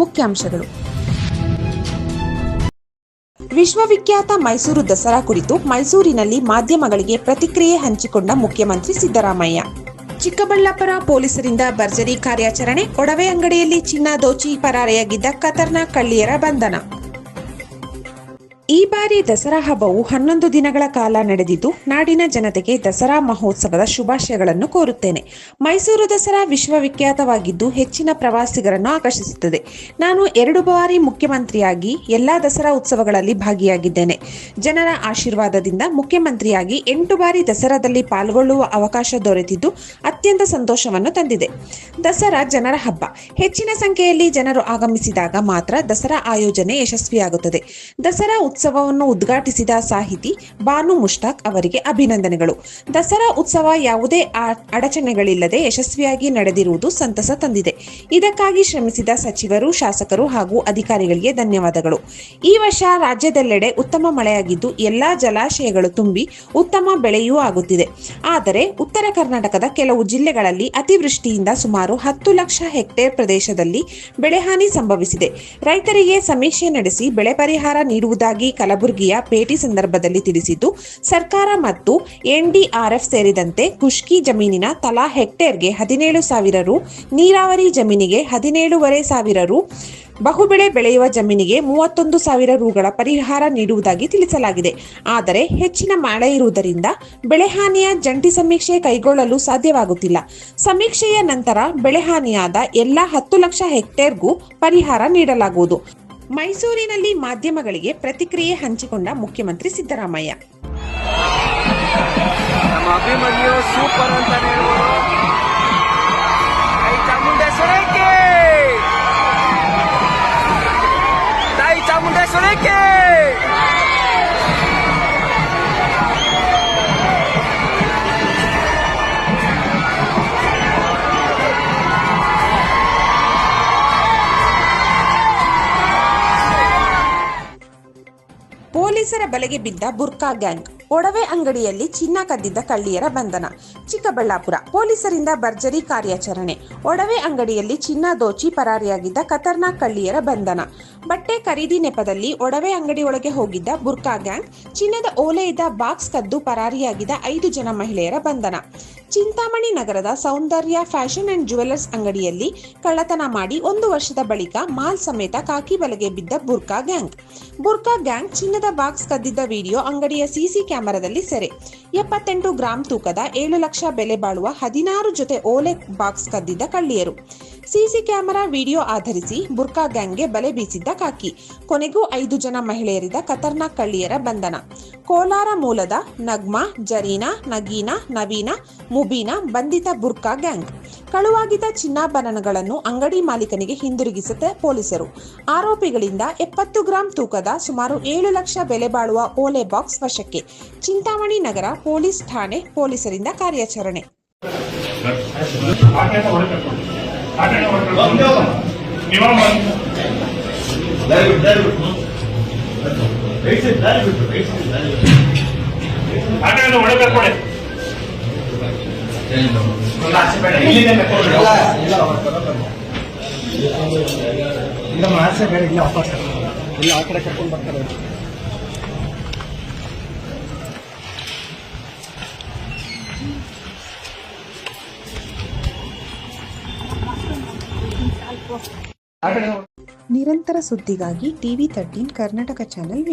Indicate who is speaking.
Speaker 1: ಮುಖ್ಯಾಂಶಗಳು. ವಿಶ್ವವಿಖ್ಯಾತ ಮೈಸೂರು ದಸರಾ ಕುರಿತು ಮೈಸೂರಿನಲ್ಲಿ ಮಾಧ್ಯಮಗಳಿಗೆ ಪ್ರತಿಕ್ರಿಯೆ ಹಂಚಿಕೊಂಡ ಮುಖ್ಯಮಂತ್ರಿ ಸಿದ್ದರಾಮಯ್ಯ. ಚಿಕ್ಕಬಳ್ಳಾಪುರ ಪೊಲೀಸರಿಂದ ಭರ್ಜರಿ ಕಾರ್ಯಾಚರಣೆ ಒಡವೆ ಅಂಗಡಿಯಲ್ಲಿ ಚಿನ್ನ ದೋಚಿ ಪರಾರೆಯಾಗಿದ್ದ ಖತರ್ನಾಕ್ ಕಳ್ಳಿಯರ ಬಂಧನ. ಈ ಬಾರಿ ದಸರಾ ಹಬ್ಬವು ಹನ್ನೊಂದು ದಿನಗಳ ಕಾಲ ನಡೆದಿದ್ದು, ನಾಡಿನ ಜನತೆಗೆ ದಸರಾ ಮಹೋತ್ಸವದ ಶುಭಾಶಯಗಳನ್ನು ಕೋರುತ್ತೇನೆ. ಮೈಸೂರು ದಸರಾ ವಿಶ್ವವಿಖ್ಯಾತವಾಗಿದ್ದು, ಹೆಚ್ಚಿನ ಪ್ರವಾಸಿಗರನ್ನು ಆಕರ್ಷಿಸುತ್ತದೆ. ನಾನು ಎರಡು ಬಾರಿ ಮುಖ್ಯಮಂತ್ರಿಯಾಗಿ ಎಲ್ಲಾ ದಸರಾ ಉತ್ಸವಗಳಲ್ಲಿ ಭಾಗಿಯಾಗಿದ್ದೇನೆ. ಜನರ ಆಶೀರ್ವಾದದಿಂದ ಮುಖ್ಯಮಂತ್ರಿಯಾಗಿ ಎಂಟು ಬಾರಿ ದಸರಾದಲ್ಲಿ ಪಾಲ್ಗೊಳ್ಳುವ ಅವಕಾಶ ದೊರೆತಿದ್ದು, ಅತ್ಯಂತ ಸಂತೋಷವನ್ನು ತಂದಿದೆ. ದಸರಾ ಜನರ ಹಬ್ಬ. ಹೆಚ್ಚಿನ ಸಂಖ್ಯೆಯಲ್ಲಿ ಜನರು ಆಗಮಿಸಿದಾಗ ಮಾತ್ರ ದಸರಾ ಆಯೋಜನೆ ಯಶಸ್ವಿಯಾಗುತ್ತದೆ. ದಸರಾ ಉತ್ಸವವನ್ನು ಉದ್ಘಾಟಿಸಿದ ಸಾಹಿತಿ ಬಾನು ಮುಷ್ತಾಕ್ ಅವರಿಗೆ ಅಭಿನಂದನೆಗಳು. ದಸರಾ ಉತ್ಸವ ಯಾವುದೇ ಅಡಚಣೆಗಳಿಲ್ಲದೆ ಯಶಸ್ವಿಯಾಗಿ ನಡೆದಿರುವುದು ಸಂತಸ ತಂದಿದೆ. ಇದಕ್ಕಾಗಿ ಶ್ರಮಿಸಿದ ಸಚಿವರು, ಶಾಸಕರು ಹಾಗೂ ಅಧಿಕಾರಿಗಳಿಗೆ ಧನ್ಯವಾದಗಳು. ಈ ವರ್ಷ ರಾಜ್ಯದೆಲ್ಲೆಡೆ ಉತ್ತಮ ಮಳೆಯಾಗಿದ್ದು, ಎಲ್ಲಾ ಜಲಾಶಯಗಳು ತುಂಬಿ ಉತ್ತಮ ಬೆಳೆಯೂ ಆಗುತ್ತಿದೆ. ಆದರೆ ಉತ್ತರ ಕರ್ನಾಟಕದ ಕೆಲವು ಜಿಲ್ಲೆಗಳಲ್ಲಿ ಅತಿವೃಷ್ಟಿಯಿಂದ ಸುಮಾರು ಹತ್ತು ಲಕ್ಷ ಹೆಕ್ಟೇರ್ ಪ್ರದೇಶದಲ್ಲಿ ಬೆಳೆಹಾನಿ ಸಂಭವಿಸಿದೆ. ರೈತರಿಗೆ ಸಮೀಕ್ಷೆ ನಡೆಸಿ ಬೆಳೆ ಪರಿಹಾರ ನೀಡುವುದಾಗಿ ಕಲಬುರಗಿಯ ಭೇಟಿ ಸಂದರ್ಭದಲ್ಲಿ ತಿಳಿಸಿದ್ದು, ಸರ್ಕಾರ ಮತ್ತು ಎನ್ಡಿಆರ್ಎಫ್ ಸೇರಿದಂತೆ ಖುಷ್ಕಿ ಜಮೀನಿನ ತಲಾ ಹೆಕ್ಟೇರ್ಗೆ ಹದಿನೇಳು ಸಾವಿರ ರು, ನೀರಾವರಿ ಜಮೀನಿಗೆ ಹದಿನೇಳುವರೆ ಸಾವಿರ ರು, ಬಹುಬೆಳೆ ಬೆಳೆಯುವ ಜಮೀನಿಗೆ ಮೂವತ್ತೊಂದು ಸಾವಿರ ರುಗಳ ಪರಿಹಾರ ನೀಡುವುದಾಗಿ ತಿಳಿಸಲಾಗಿದೆ. ಆದರೆ ಹೆಚ್ಚಿನ ಮಳೆ ಇರುವುದರಿಂದ ಬೆಳೆಹಾನಿಯ ಜಂಟಿ ಸಮೀಕ್ಷೆ ಕೈಗೊಳ್ಳಲು ಸಾಧ್ಯವಾಗುತ್ತಿಲ್ಲ. ಸಮೀಕ್ಷೆಯ ನಂತರ ಬೆಳೆಹಾನಿಯಾದ ಎಲ್ಲಾ ಹತ್ತು ಲಕ್ಷ ಹೆಕ್ಟೇರ್ಗೂ ಪರಿಹಾರ ನೀಡಲಾಗುವುದು. ಮೈಸೂರಿನಲ್ಲಿ ಮಾಧ್ಯಮಗಳಿಗೆ ಪ್ರತಿಕ್ರಿಯೆ ಹಂಚಿಕೊಂಡ ಮುಖ್ಯಮಂತ್ರಿ ಸಿದ್ದರಾಮಯ್ಯ.
Speaker 2: ಸೂಪರ್
Speaker 1: ಪೊಲೀಸರ ಬಲೆಗೆ ಬಿದ್ದ ಬುರ್ಕಾ ಗ್ಯಾಂಗ್. ಒಡವೆ ಅಂಗಡಿಯಲ್ಲಿ ಚಿನ್ನ ಕದ್ದಿದ್ದ ಕಳ್ಳಿಯರ ಬಂಧನ. ಚಿಕ್ಕಬಳ್ಳಾಪುರ ಪೊಲೀಸರಿಂದ ಭರ್ಜರಿ ಕಾರ್ಯಾಚರಣೆ. ಒಡವೆ ಅಂಗಡಿಯಲ್ಲಿ ಚಿನ್ನ ದೋಚಿ ಪರಾರಿಯಾಗಿದ್ದ ಖತರ್ನಾಕ್ ಕಳ್ಳಿಯರ ಬಂಧನ. ಬಟ್ಟೆ ಖರೀದಿ ನೆಪದಲ್ಲಿ ಒಡವೆ ಅಂಗಡಿಯೊಳಗೆ ಹೋಗಿದ್ದ ಬುರ್ಕಾ ಗ್ಯಾಂಗ್ ಚಿನ್ನದ ಓಲೆಯಿದ್ದ ಬಾಕ್ಸ್ ಕದ್ದು ಪರಾರಿಯಾಗಿದ್ದ ಐದು ಜನ ಮಹಿಳೆಯರ ಬಂಧನ. ಚಿಂತಾಮಣಿ ನಗರದ ಸೌಂದರ್ಯ ಫ್ಯಾಷನ್ ಅಂಡ್ ಜುವೆಲ್ಲರ್ಸ್ ಅಂಗಡಿಯಲ್ಲಿ ಕಳ್ಳತನ ಮಾಡಿ ಒಂದು ವರ್ಷದ ಬಳಿಕ ಮಾಲ್ ಸಮೇತ ಕಾಕಿ ಬಲೆಗೆ ಬಿದ್ದ ಬುರ್ಕಾ ಗ್ಯಾಂಗ್. ಬುರ್ಕಾ ಗ್ಯಾಂಗ್ ಚಿನ್ನದ ಬಾಕ್ಸ್ ಕದ್ದಿದ್ದ ವಿಡಿಯೋ ಅಂಗಡಿಯ ಸಿಸಿ ಕ್ಯಾಮೆರಾದಲ್ಲಿ ಸೆರೆ. ಎಪ್ಪತ್ತೆಂಟು ಗ್ರಾಂ ತೂಕದ ಏಳು ಲಕ್ಷ ಬೆಲೆ ಬಾಳುವ ಹದಿನಾರು ಜೊತೆ ಓಲೆ ಬಾಕ್ಸ್ ಕದ್ದಿದ್ದ ಕಳ್ಳಿಯರು. ಸಿಸಿ ಕ್ಯಾಮೆರಾ ವಿಡಿಯೋ ಆಧರಿಸಿ ಬುರ್ಕಾ ಗ್ಯಾಂಗ್ಗೆ ಬಲೆ ಬೀಸಿದ್ದ ಕಾಕಿ. ಕೊನೆಗೂ ಐದು ಜನ ಮಹಿಳೆಯರಿದ್ದ ಖತರ್ನಾಕ್ ಕಳ್ಳಿಯರ ಬಂಧನ. ಕೋಲಾರ ಮೂಲದ ನಗ್ಮಾ, ಜರೀನಾ, ನಗೀನಾ, ನವೀನಾ, ಮುಬೀನಾ ಬಂಧಿತ ಬುರ್ಕಾ ಗ್ಯಾಂಗ್. ಕಳುವಾಗಿದ್ದ ಚಿನ್ನಾಭರಣಗಳನ್ನು ಅಂಗಡಿ ಮಾಲೀಕನಿಗೆ ಹಿಂದಿರುಗಿಸುತ್ತೆ ಪೊಲೀಸರು. ಆರೋಪಿಗಳಿಂದ ಎಪ್ಪತ್ತು ಗ್ರಾಂ ತೂಕದ ಸುಮಾರು ಏಳು ಲಕ್ಷ ಬೆಲೆ ಬಾಳುವ ಓಲೆ ಬಾಕ್ಸ್ ವಶಕ್ಕೆ ಚಿಂತಾಮಣಿ ನಗರ ಪೊಲೀಸ್ ಠಾಣೆ ಪೊಲೀಸರಿಂದ ಕಾರ್ಯಾಚರಣೆ.
Speaker 3: ಒಳಗೆ ಒಂದು ಆಸೆ
Speaker 4: ಬೇಡ ಇಲ್ಲ ವಾಪಸ್ ಇಲ್ಲ ಆ ಕಡೆ ಕರ್ಕೊಂಡು ಬರ್ತಾರೆ
Speaker 1: ನಿರಂತರ ಸುದ್ದಿಗಾಗಿ ಟಿವಿ ತರ್ಟೀನ್ ಕರ್ನಾಟಕ ಚಾನೆಲ್